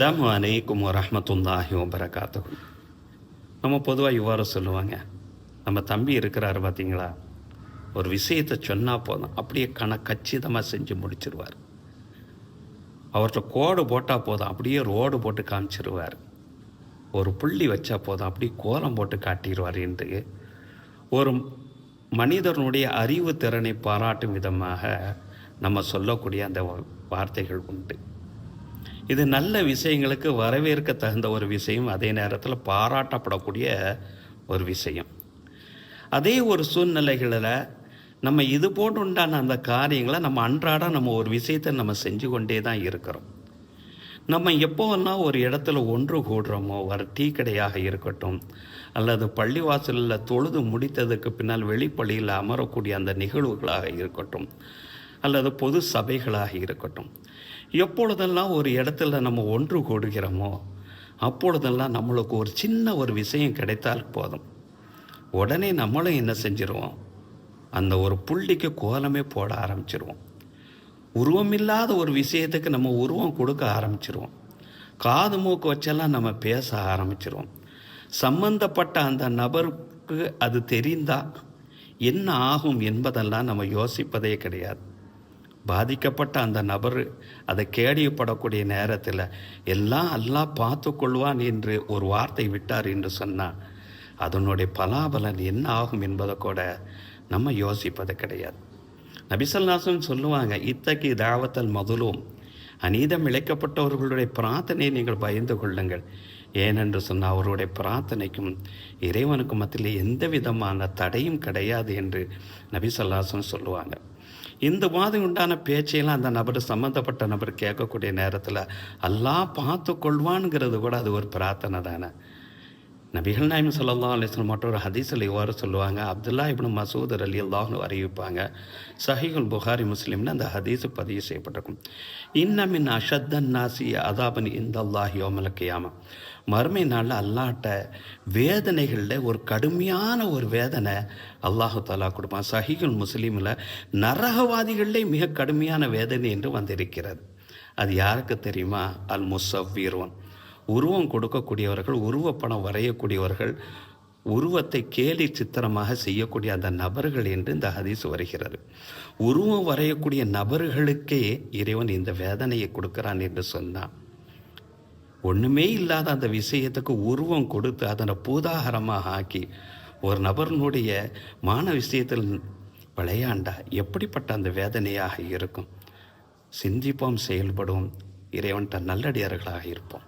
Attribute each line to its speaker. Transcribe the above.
Speaker 1: அஸ்ஸலாமு அலைக்கும் வரஹ்மத்துல்லாஹி வபரகாத்துஹு நம்ம பொதுவாக இவ்வாறு சொல்லுவாங்க நம்ம தம்பி இருக்கிறார் பார்த்தீங்களா ஒரு விஷயத்தை சொன்னால் போதும் அப்படியே கண கச்சிதமாக செஞ்சு முடிச்சிருவார் அவர்கிட்ட கோடு போட்டால் போதும் அப்படியே ரோடு போட்டு காமிச்சிருவார் ஒரு புள்ளி வச்சா போதும் அப்படியே கோலம் போட்டு காட்டிடுவார் என்று ஒரு மனிதனுடைய அறிவு திறனை பாராட்டும் விதமாக நம்ம சொல்லக்கூடிய அந்த வார்த்தைகள் உண்டு இது நல்ல விஷயங்களுக்கு வரவேற்க தகுந்த ஒரு விஷயம். அதே நேரத்தில் பாராட்டப்படக்கூடிய ஒரு விஷயம். அதே ஒரு சூழ்நிலைகளில் நம்ம இது போன்று உண்டான அந்த காரியங்களை நம்ம அன்றாடம் நம்ம ஒரு விஷயத்தை நம்ம செஞ்சு கொண்டே தான் இருக்கிறோம். நம்ம எப்போவெல்லாம் ஒரு இடத்துல ஒன்று கூடுறோமோ ஒரு டீ கடையாக இருக்கட்டும் அல்லது பள்ளிவாசலில் தொழுது முடித்ததுக்கு பின்னால் வெளிப்பள்ளியில் அமரக்கூடிய அந்த நிகழ்வுகளாக இருக்கட்டும் அல்லது பொது சபைகளாக இருக்கட்டும். எப்பொழுதெல்லாம் ஒரு இடத்துல நம்ம ஒன்று கூடுகிறோமோ அப்பொழுதெல்லாம் நம்மளுக்கு ஒரு சின்ன ஒரு விஷயம் கிடைத்தால் போதும். உடனே நம்மளும் என்ன செஞ்சிருவோம்? அந்த ஒரு புள்ளிக்கு கோலமே போட ஆரம்பிச்சிருவோம். உருவமில்லாத ஒரு விஷயத்துக்கு நம்ம உருவம் கொடுக்க ஆரம்பிச்சிருவோம். காது மூக்கு வச்செல்லாம் நம்ம பேச ஆரம்பிச்சிருவோம். சம்பந்தப்பட்ட அந்த நபருக்கு அது தெரிந்தால் என்ன ஆகும் என்பதெல்லாம் நம்ம யோசிப்பதே கிடையாது. பாதிக்கப்பட்ட அந்த நபர் அதை கேடியப்படக்கூடிய நேரத்தில் எல்லாம் அல்லாஹ் பார்த்து கொள்வான் என்று ஒரு வார்த்தை விட்டார் என்று சொன்னால் அதனுடைய பலாபலன் என்ன ஆகும் என்பதை கூட நம்ம யோசிப்பது கிடையாது. நபிசல்லாசன் சொல்லுவாங்க இத்தகைய தாவத்தல் மதுலும். அநீதம் இழைக்கப்பட்டவர்களுடைய பிரார்த்தனையை நீங்கள் பயந்து கொள்ளுங்கள். ஏனென்று சொன்னால் அவருடைய பிரார்த்தனைக்கும் இறைவனுக்கும் மத்தியில் எந்த விதமான தடையும் கிடையாது என்று நபிசல்லாசன் சொல்லுவாங்க. இந்த மாதிரி உண்டான பேச்சையெல்லாம் அந்த நபர் சம்மந்தப்பட்ட நபர் கேட்கக்கூடிய நேரத்தில் எல்லாம் பார்த்து கொள்வான்ங்கிறது கூட அது ஒரு பிரார்த்தனை தானே? நபிகள் நாயம் சல்லா அலிஸ்லம் மற்றொரு ஹதீஸில் இவ்வாறு சொல்லுவாங்க. அப்துல்லா இப்னு மசூதர் அலி அல்லாஹ்னு அறிவிப்பாங்க. சஹிகுல் புகாரி முஸ்லீம்னு அந்த ஹதீஸ் பதிவு செய்யப்பட்டிருக்கும். இன்னமின் அஷத்தன் நாசி அதாபன் இந்த அல்லாஹ் யோமலக்கியாம மறுமை நாளில் அல்லாட்ட வேதனைகளில் ஒரு கடுமையான ஒரு வேதனை அல்லாஹு தாலா கொடுப்பான். சஹிகுல் முஸ்லீமில் நரகவாதிகளிலே மிக கடுமையான வேதனை என்று வந்திருக்கிறது. அது யாருக்கு தெரியுமா? அல் முசவ்வீரோன் உருவம் கொடுக்கக்கூடியவர்கள் உருவப்படம் வரையக்கூடியவர்கள் உருவத்தை கேலி சித்திரமாக செய்யக்கூடிய அந்த நபர்கள் என்று இந்த ஹதீஸ் வருகிறது. உருவம் வரையக்கூடிய நபர்களுக்கே இறைவன் இந்த வேதனையை கொடுக்கிறான் என்று சொன்னான். ஒன்றுமே இல்லாத அந்த விஷயத்துக்கு உருவம் கொடுத்து அதனை பூதாகரமாக ஆக்கி ஒரு நபர்னுடைய மான விஷயத்தில் விளையாண்டா எப்படிப்பட்ட அந்த வேதனையாக இருக்கும்? சிந்திப்போம் செயல்படும் இறைவன்கிட்ட நல்லடியார்களாக இருப்போம்.